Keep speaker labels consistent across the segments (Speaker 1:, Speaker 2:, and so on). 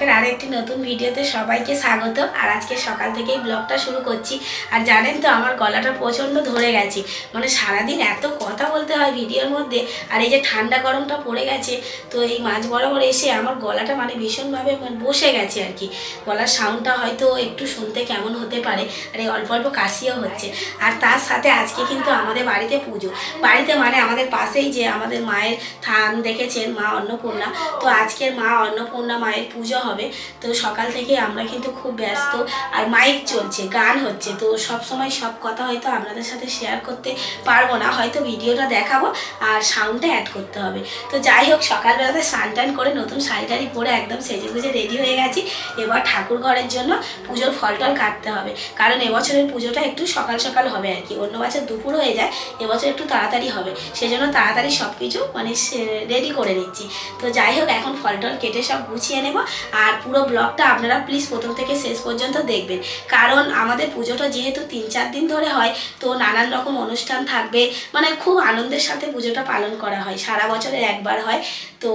Speaker 1: ব্লকের আরও একটি নতুন ভিডিওতে সবাইকে স্বাগত। আর আজকে সকাল থেকেই ব্লগটা শুরু করছি। আর জানেন তো, আমার গলাটা প্রচণ্ড ধরে গেছে। মানে সারাদিন এত কথা বলতে হয় ভিডিওর মধ্যে, আর এই যে ঠান্ডা গরমটা পড়ে গেছে, তো এই মাঝ বরাবর এসে আমার গলাটা মানে ভীষণভাবে মানে বসে গেছে আর কি। গলার সাউন্ডটা হয়তো একটু শুনতে কেমন হতে পারে, আর এই অল্প অল্প কাশিও হচ্ছে। আর তার সাথে আজকে কিন্তু আমাদের বাড়িতে পুজো। বাড়িতে মানে আমাদের পাশেই যে আমাদের মায়ের থান দেখেছেন মা অন্নপূর্ণা। তো আজকের মা অন্নপূর্ণা মায়ের পুজো হবে। তো সকাল থেকে আমরা কিন্তু খুব ব্যস্ত আর মাইক চলছে, গান হচ্ছে। তো সব সময় সব কথা হয়তো আপনাদের সাথে শেয়ার করতে পারব না। হয়তো ভিডিওটা দেখাবো আর সাউন্ডটা অ্যাড করতে হবে। তো যাই হোক, সকালবেলাতে স্নান টান করে নতুন শাড়ি পরে একদম সেজে গুজে রেডি হয়ে গেছি। এবার ঠাকুর ঘরের জন্য পুজোর ফল টল কাটতে হবে। কারণ এবছরের পুজোটা একটু সকাল সকাল হবে আর কি। অন্য বছর দুপুর হয়ে যায়, এবছর একটু তাড়াতাড়ি হবে। সেজন্য তাড়াতাড়ি সব কিছু মানে রেডি করে নিচ্ছি। তো যাই হোক, এখন ফল টল কেটে সব গুছিয়ে নেব। আর পুরো ব্লগটা আপনারা প্লিজ প্রথম থেকে শেষ পর্যন্ত দেখবেন। কারণ আমাদের পুজোটা যেহেতু তিন চার দিন ধরে হয়, তো নানান রকম অনুষ্ঠান থাকবে। মানে খুব আনন্দের সাথে পুজোটা পালন করা হয়। সারা বছরে একবার হয়। তো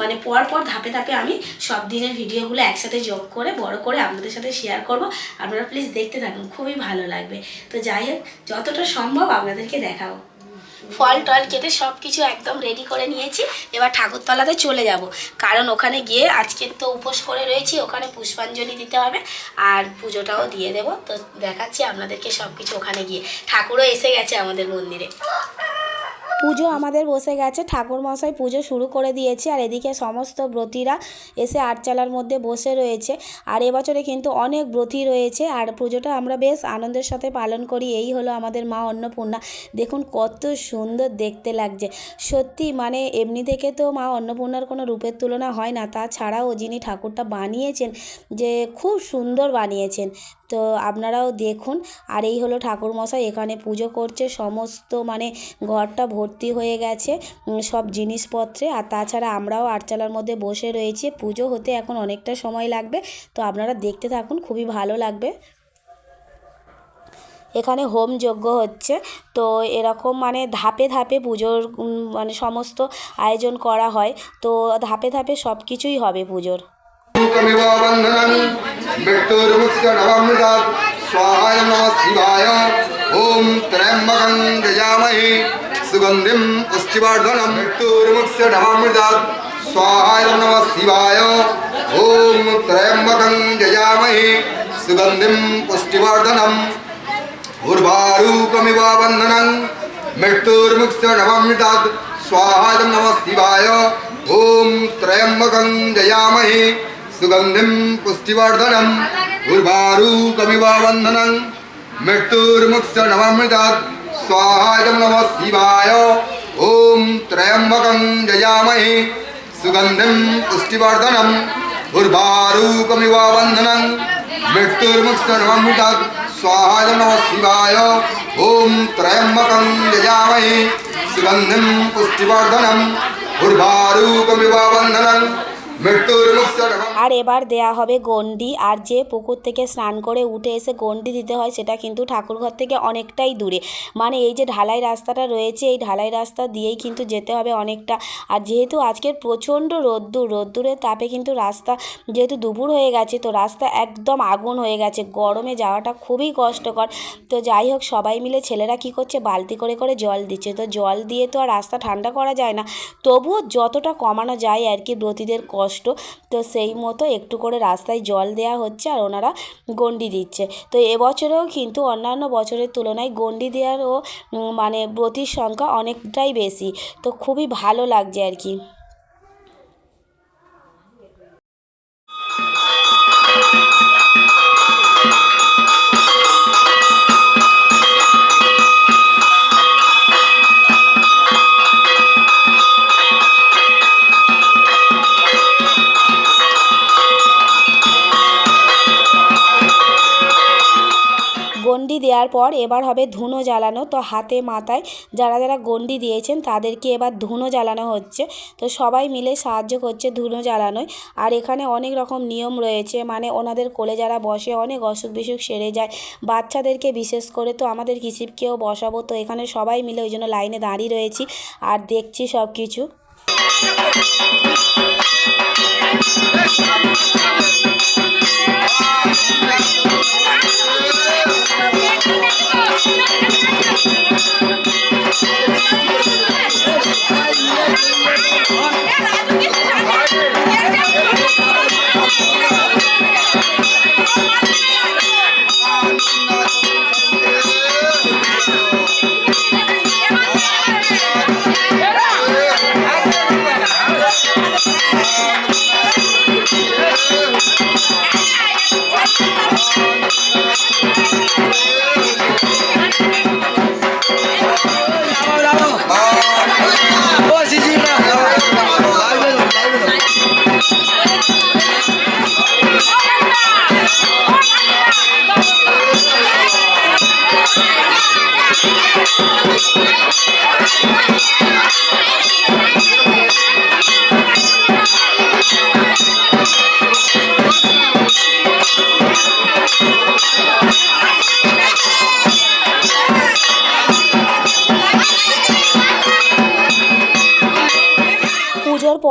Speaker 1: মানে পর পর ধাপে ধাপে আমি সব দিনের ভিডিওগুলো একসাথে যোগ করে, বড় করে আপনাদের সাথে শেয়ার করব। আপনারা প্লিজ দেখতে থাকুন। খুবই ভালো লাগবে। তো যাই হোক, যতটা সম্ভব আপনাদেরকে দেখাবো। ফল টল কেটে সব কিছু একদম রেডি করে নিয়েছি। এবার ঠাকুরতলাতে চলে যাব। কারণ ওখানে গিয়ে আজকে তো উপোস করে রয়েছি, ওখানে পুষ্পাঞ্জলি দিতে হবে আর পুজোটাও দিয়ে দেব। তো দেখাচ্ছি আপনাদেরকে সব কিছু ওখানে গিয়ে। ঠাকুরও এসে গেছে আমাদের মন্দিরে। পুজো আমাদের বসে গেছে ঠাকুর মশাই পুজো শুরু করে দিয়েছে আর এদিকে সমস্ত ব্রতীরা এসে আটচালার মধ্যে বসে রয়েছে। আর এবছরে কিন্তু অনেক ব্রতী রয়েছে আর পুজোটা আমরা বেশ আনন্দের সাথে পালন করি, এই হলো আমাদের মা অন্নপূর্ণা। দেখুন কত সুন্দর দেখতে লাগছে। সত্যি মানে এমনি থেকে তো মা অন্নপূর্ণার কোনো রূপের তুলনা হয় না, তাছাড়াও যিনি ঠাকুরটা বানিয়েছেন যে খুব সুন্দর বানিয়েছেন। তো আপনারাও দেখুন। আর এই হলো ঠাকুরমশাই, এখানে পুজো করছে, সমস্ত মানে ঘরটা ভর্তি হয়ে গেছে সব জিনিসপত্রে। আর তাছাড়া আমরাও আটচালার মধ্যে বসে রয়েছি। পুজো হতে এখন অনেকটা সময় লাগবে, তো আপনারা দেখতে থাকুন, খুবই ভালো লাগবে। এখানে হোম যজ্ঞ হচ্ছে, তো এরকম মানে ধাপে ধাপে পুজোর মানে সমস্ত আয়োজন করা হয়। তো ধাপে ধাপে সব কিছুই হবে পুজোর।
Speaker 2: लोकमिव बंधन मृत्युर्मुत्समृता स्वाहा नम शिवाय। ओम त्रयंबकं गजामहे सुगंधिम पुष्टिवर्धनम। मृत्युर्मुत्समृता स्वाहा नम शिवाय। ओम त्रयंबकं गजामहे सुगंधिम पुष्टिवर्धनम। उर्वारूपमिव बंधनं मृत्युर्मुत्समृता स्वाहा नम शिवाय। ओम त्रयंबकं गजामहे സുഗന്ധിം പുഷ്ടിവർദ്ധനം ഉർവാരൂകമിവന്ദനം മൃത്യുർമുക്ഷണമൃതാത് സ്വാഹായം നമ ശിവായ. ഓം ത്രയംബകം ജയാമഹേ. സുഗന്ധിം പുഷ്ടിവർദ്ധനം ഉർവാരൂകമിവന്ദനം മൃത്യുർമുക്ഷണമൃതാത് സ്വാഹായം നമ ശിവായ. ഓം ത്രയംബകം ജയാമഹേ. സുഗന്ധിം പുഷ്ടിവർദ്ധനം ഉർവാരൂകമിവന്ദനം
Speaker 1: আর এবার দেয়া হবে গন্ডি আর যে পুকুর থেকে স্নান করে উঠে এসে গন্ডি দিতে হয়, সেটা কিন্তু ঠাকুরঘর থেকে অনেকটাই দূরে। মানে এই যে ঢালাই রাস্তাটা রয়েছে, এই ঢালাই রাস্তা দিয়েই কিন্তু যেতে হবে অনেকটা। আর যেহেতু আজকের প্রচণ্ড রোদ্দুর, রোদ্দুরের তাপে কিন্তু রাস্তা যেহেতু দুপুর হয়ে গেছে, তো রাস্তা একদম আগুন হয়ে গেছে। গরমে যাওয়াটা খুবই কষ্টকর। তো যাই হোক, সবাই মিলে ছেলেরা কি করছে, বালতি করে করে জল দিচ্ছে। তো জল দিয়ে তো আর রাস্তা ঠান্ডা করা যায় না। তবুও যতটা কমানো যায় আর কি, ব্রতীদের কষ্ট তো সেই মতো একটু করে রাস্তায় জল দেয়া হচ্ছে আর ওনারা গন্ডি দিচ্ছে। তো এবছরেও কিন্তু অন্যান্য বছরের তুলনায় গন্ডি দেওয়ারও মানে ব্রতির সংখ্যা অনেকটাই বেশি। তো খুবই ভালো লাগছে আর কি। দেওয়ার পর এবার হবে ধুনো জ্বালানো। তো হাতে মাথায় যারা যারা গন্ডি দিয়েছেন তাদেরকে এবার ধুনো জ্বালানো হচ্ছে। তো সবাই মিলে সাহায্য করছে ধুনো জ্বালানোয়। আর এখানে অনেক রকম নিয়ম রয়েছে। মানে ওনাদের কোলে যারা বসে অনেক অসুখ বিসুখ সেরে যায়। বাচ্চাদেরকে বিশেষ করে তো আমাদের কিসিপকেও বসাবো। তো এখানে সবাই মিলে ওই জন্য লাইনে দাঁড়িয়ে রয়েছি। আর দেখছি সব কিছু পুজোর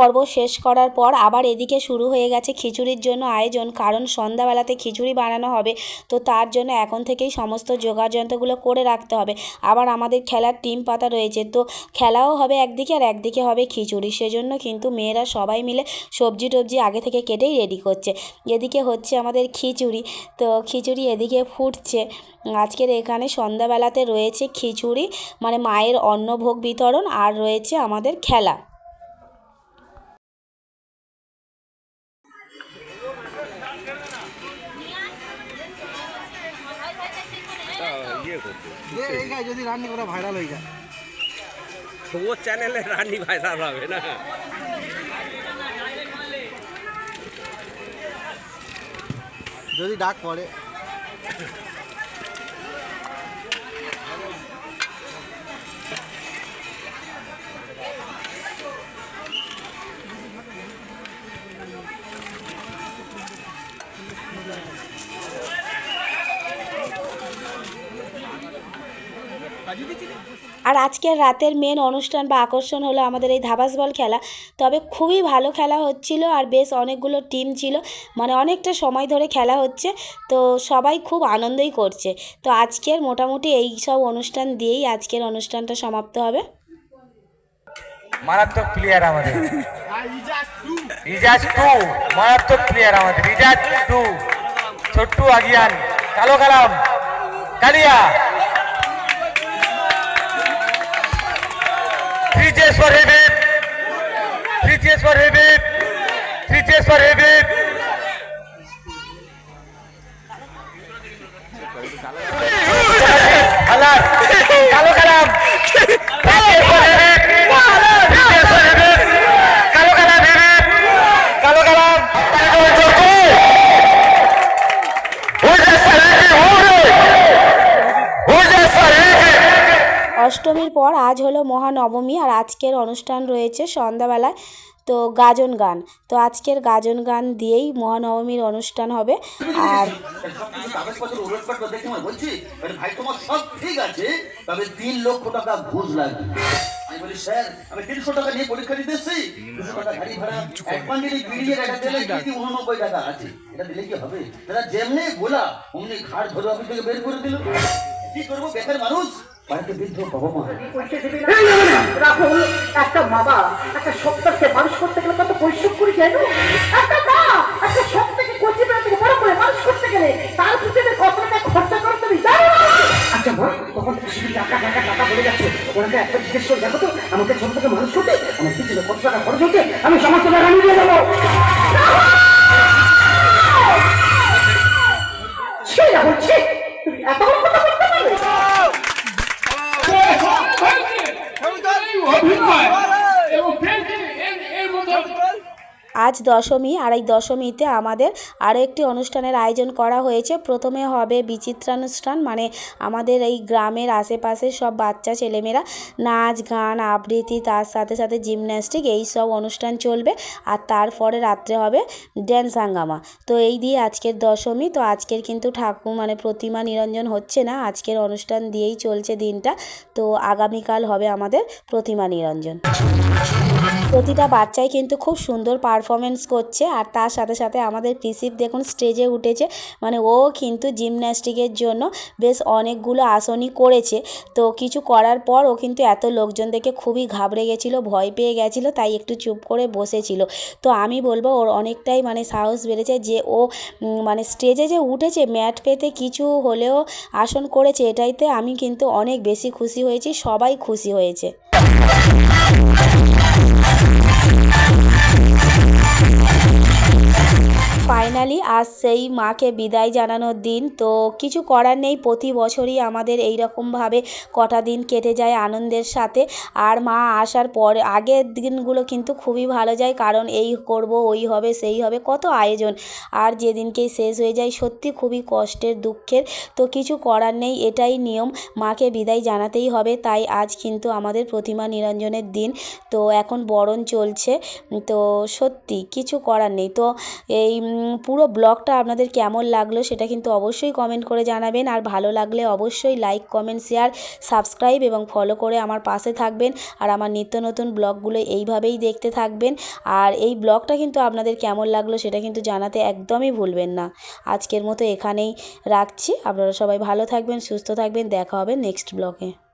Speaker 1: পর্ব শেষ করার পর আবার এদিকে শুরু হয়ে গেছে খিচুড়ির জন্য আয়োজন। কারণ সন্ধ্যাবেলাতে খিচুড়ি বানানো হবে, তো তার জন্য এখন থেকেই সমস্ত জোগাড় যন্ত্রগুলো করে রাখতে হবে। আবার আমাদের খেলার টিম পাতা রয়েছে, তো খেলাও হবে একদিকে আর একদিকে হবে খিচুড়ি। সেজন্য কিন্তু মেয়েরা সবাই মিলে সবজি টবজি আগে থেকে কেটেই রেডি করছে। এদিকে হচ্ছে আমাদের খিচুড়ি, তো খিচুড়ি এদিকে ফুটছে। আজকের এখানে সন্ধ্যাবেলাতে রয়েছে খিচুড়ি মানে মায়ের অন্নভোগ বিতরণ আর রয়েছে আমাদের খেলা।
Speaker 3: এই যদি রান্নি করা ভাইরাল হয়ে যায়।
Speaker 4: ও চ্যানেলে রান্নি ভাইরাল হবে না?
Speaker 3: যদি ডাক পড়ে।
Speaker 1: আর আজকের রাতের মেন অনুষ্ঠান বা আকর্ষণ হলো আমাদের এই ধাবাস বল খেলা। তবে খুবই ভালো খেলা হচ্ছিল আর বেশ অনেকগুলো টিম ছিল। মানে অনেকটা সময় ধরে খেলা হচ্ছে, তো সবাই খুব আনন্দই করছে। তো আজকের মোটামুটি এই সব অনুষ্ঠান দিয়েই আজকের অনুষ্ঠানটা সমাপ্ত হবে।
Speaker 5: মারাত্মক প্লেয়ার আমাদের। ইজাজ টু মারাত্মক প্লেয়ার আমাদের। ইজাজ টু ছোট্টু আগিয়ান, কালো কালাম, কালিয়া। থ্রি চেস ফর হেবিব থ্রি চেস ফর হেবিব থ্রি চেস ফর হেবিব হালার কালো কালাম Three cheers for Habib! Three cheers for Habib! কালো কালাম হেবিব কালো কালাম Who's the Sarajin? Who's the Sarajin?
Speaker 1: অষ্টমীর পর আজ হলো মহানবমী আর আজকের অনুষ্ঠান রয়েছে সন্ধ্যাবেলায়, তো গাজন গান। তো আজকের গাজন গান দিয়েই মহানবমীর অনুষ্ঠান হবে। আর
Speaker 6: আমি তিনশো টাকা নিয়ে পরীক্ষা কি করব বেকার মানুষ? বাড়িতে বৃদ্ধ বাবা মা।
Speaker 7: রাহুল একটা বাবা একটা সপ্তাহকে মানুষ করতে গেলে কত পরিশ্রম করে জানো? একটা মা একটা সপ্তাহকে কচি থেকে বড় করে মানুষ করতে গেলে তার পিছনে কত টাকা খরচা করে তুমি জানো? আচ্ছা মা তখন টাকা টাকা টাকা বলে যাচ্ছে। ওনাকে একটা জিজ্ঞেস করে দেখো তো আমাকে ছোট থেকে মানুষ করতে আমার পিছনে কত টাকা খরচ হচ্ছে আমি সমস্ত টাকা নিয়ে যাব।
Speaker 1: আজ দশমী আর এই দশমীতে আমাদের আরও একটি অনুষ্ঠানের আয়োজন করা হয়েছে। প্রথমে হবে বিচিত্রানুষ্ঠান মানে আমাদের এই গ্রামের আশেপাশের সব বাচ্চা, ছেলেমেয়েরা নাচ, গান, আবৃত্তি, তার সাথে সাথে জিমন্যাস্টিক, এই সব অনুষ্ঠান চলবে। আর তারপরে রাত্রে হবে ড্যান্স হাঙ্গামা। তো এই দিয়ে আজকের দশমী, তো আজকের কিন্তু ঠাকুর মানে প্রতিমা নিরঞ্জন হচ্ছে না। আজকের অনুষ্ঠান দিয়েই চলছে দিনটা। তো আগামীকাল হবে আমাদের প্রতিমা নিরঞ্জন। প্রতিটা বাচ্চাই কিন্তু খুব সুন্দর পারফরমেন্স করছে আর তার সাথে সাথে আমাদের কৃষিপ দেখুন স্টেজে উঠেছে মানে ও কিন্তু জিমন্যাস্টিকের জন্য বেশ অনেকগুলো আসনই করেছে। তো কিছু করার পর ও কিন্তু এত লোকজন দেখে খুবই ঘাবড়ে গেছিল, ভয় পেয়ে গেছিল, তাই একটু চুপ করে বসেছিল। তো আমি বলব ওর অনেকটাই মানে সাহস বেড়েছে যে ও মানে স্টেজে যে উঠেছে ম্যাট পেতে কিছু হলেও আসন করেছে, এটাইতে আমি কিন্তু অনেক বেশি খুশি হয়েছি, সবাই খুশি হয়েছে। ফাইনালি আজ সেই মাকে বিদায় জানানোর দিন। তো কিছু করার নেই, প্রতি বছরই আমাদের এই রকমভাবে কটা দিন কেটে যায় আনন্দের সাথে। আর মা আসার পরে, আগের দিনগুলো কিন্তু খুবই ভালো যায়, কারণ এই করব, ওই হবে, সেই হবে, কত আয়োজন। আর যেদিনকেই শেষ হয়ে যায়, সত্যি খুবই কষ্টের, দুঃখের। তো কিছু করার নেই, এটাই নিয়ম। মাকে বিদায় জানাতেই হবে, তাই আজ কিন্তু আমাদের প্রতিমা নিরঞ্জনের দিন। তো এখন বরণ চলছে, তো সত্যি কিছু করার নেই। তো এই পুরো ব্লগটা আপনাদের কেমন লাগল সেটা কিন্তু অবশ্যই কমেন্ট করে জানাবেন। আর ভালো লাগলে অবশ্যই লাইক কমেন্ট শেয়ার সাবস্ক্রাইব এবং ফলো করে আমার পাশে থাকবেন। আর আমার নিত্য নতুন ব্লগগুলো এইভাবেই দেখতে থাকবেন। আর এই ব্লগটা কিন্তু আপনাদের কেমন লাগল সেটা কিন্তু জানাতে একদমই ভুলবেন না। আজকের মতো এখানেই রাখছি। আপনারা সবাই ভালো থাকবেন, সুস্থ থাকবেন। দেখা হবে নেক্সট ব্লগে